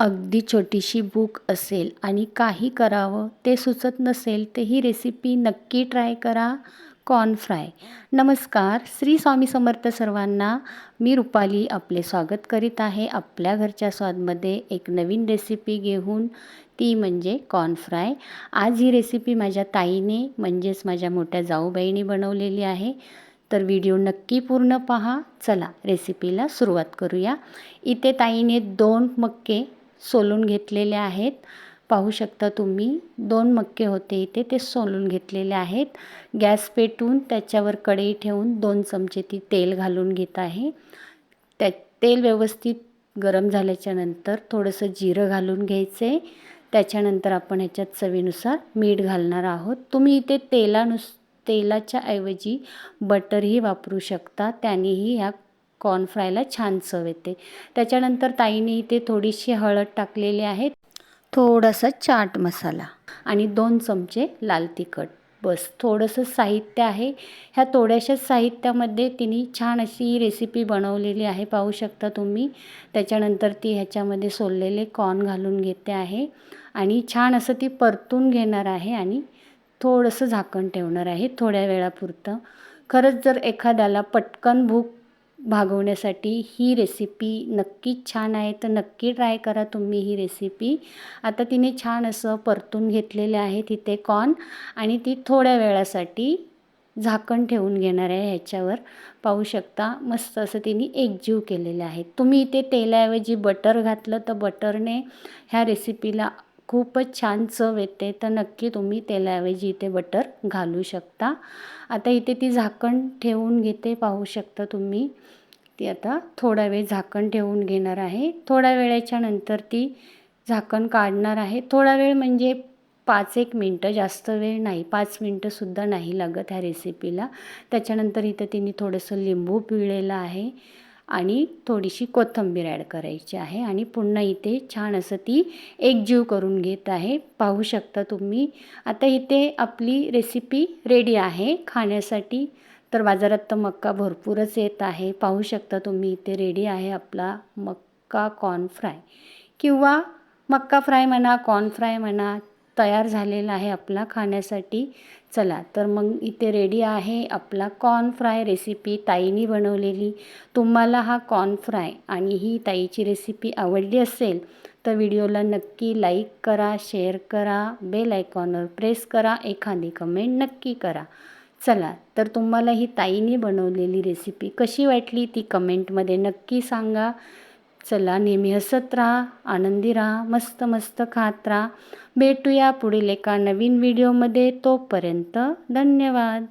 अगदी छोटीशी भूक असेल आणि काही करावं ते सुचत नसेल तर ही रेसिपी नक्की ट्राय करा. कॉर्न फ्राय नमस्कार श्री स्वामी समर्थ सर्वांना मी रुपाली आपले स्वागत करीत आहे आपल्या घरच्या स्वादमध्ये एक नवीन रेसिपी घेऊन. ती म्हणजे कॉर्न फ्राय आज ही रेसिपी माझ्या ताईने म्हणजेच माझ्या मोठ्या जाऊबाईने बनवलेली आहे. तर व्हिडिओ नक्की पूर्ण पहा. चला रेसिपीला सुरुवात करूया. इथे ताईने दोन मक्के सोलून घेतलेले आहेत. पाहू शकता तुम्ही दोन मक्के होते इथे ते सोलून घेतलेले आहेत. गॅस पेटून त्याच्यावर कढई ठेवून दोन चमचे ती तेल घालून घेत आहे. त्या तेल व्यवस्थित गरम झाल्याच्यानंतर थोडंसं जिरं घालून घ्यायचे. त्याच्यानंतर आपण ह्याच्यात चवीनुसार मीठ घालणार आहोत. तुम्ही इथे तेलानुस तेलाच्या ऐवजी बटरही वापरू शकता. त्यानेही ह्या कॉर्न फ्रायला छान चव येते. त्याच्यानंतर ताईने इथे थोडीशी हळद टाकलेली आहे. थोडासा चाट मसाला आणि दोन चमचे लाल तिखट. बस थोडंसं साहित्य आहे. ह्या थोड्याशाच साहित्यामध्ये तिने छान अशी रेसिपी बनवलेली आहे. पाहू शकता तुम्ही. त्याच्यानंतर ती ह्याच्यामध्ये सोललेले कॉर्न घालून घेते आहे. आणि छान असं ती परतून घेणार आहे आणि थोडंसं झाकण ठेवणार आहे थोड्या वेळापुरतं. खरंच जर एखाद्याला पटकन भूक भागवण्यासाठी ही रेसिपी नक्कीच छान आहे. तर नक्की ट्राय करा तुम्ही ही रेसिपी आता तिने छान असं परतून घेतलेले आहे तिथे कॉर्न आणि ती थोड्या वेळासाठी झाकण ठेवून घेणार आहे ह्याच्यावर. पाहू शकता मस्त असं तिने एकजीव केलेले आहे. तुम्ही इथे तेलाऐवजी बटर घातलं तर बटरने ह्या रेसिपीला खूपच छान चव येते. तर नक्की तुम्ही तेलाऐवजी इथे बटर घालू शकता. आता इथे ती झाकण ठेवून घेते पाहू शकता तुम्ही. ती आता थोडा वेळ झाकण ठेवून घेणार आहे. थोड्या वेळेच्या नंतर ती झाकण काढणार आहे. थोडा वेळ म्हणजे पाच एक मिनटं जास्त वेळ नाही. पाच मिनटंसुद्धा नाही लागत ह्या रेसिपीला त्याच्यानंतर इथं तिने थोडंसं लिंबू पिळलेलं आहे. आणि थोडीशी कोथिंबीर ॲड करायची आहे आणि पुन्हा इथे छान असं ती एकजीव करून घेत आहे. पाहू शकता तुम्ही. आता इथे आपली रेसिपी रेडी आहे. खाण्यासाठी तर बाजारात तर मक्का भरपूरच येत आहे. पाहू शकता तुम्ही इथे रेडी आहे आपला मक्का कॉर्न फ्राय किंवा मक्का फ्राय म्हणा कॉर्न फ्राय म्हणा तयार झालेला आहे आपला खाण्यासाठी. चला तर मग इथे रेडी आहे आपला कॉर्न फ्राय रेसिपी ताईनी बनवलेली. तुम्हाला हा कॉर्न फ्राय आणि ही ताईची रेसिपी आवडली असेल तर व्हिडिओला नक्की लाईक करा शेअर करा बेल आयकॉनवर प्रेस करा एखादी कमेंट नक्की करा. चला तर तुम्हाला ही ताईने बनवलेली रेसिपी कशी वाटली ती कमेंटमध्ये नक्की सांगा. चला नेहमी हसत राहा आनंदी राहा मस्त मस्त खात राहा. भेटूया पुढील एका नवीन व्हिडिओमध्ये तोपर्यंत धन्यवाद.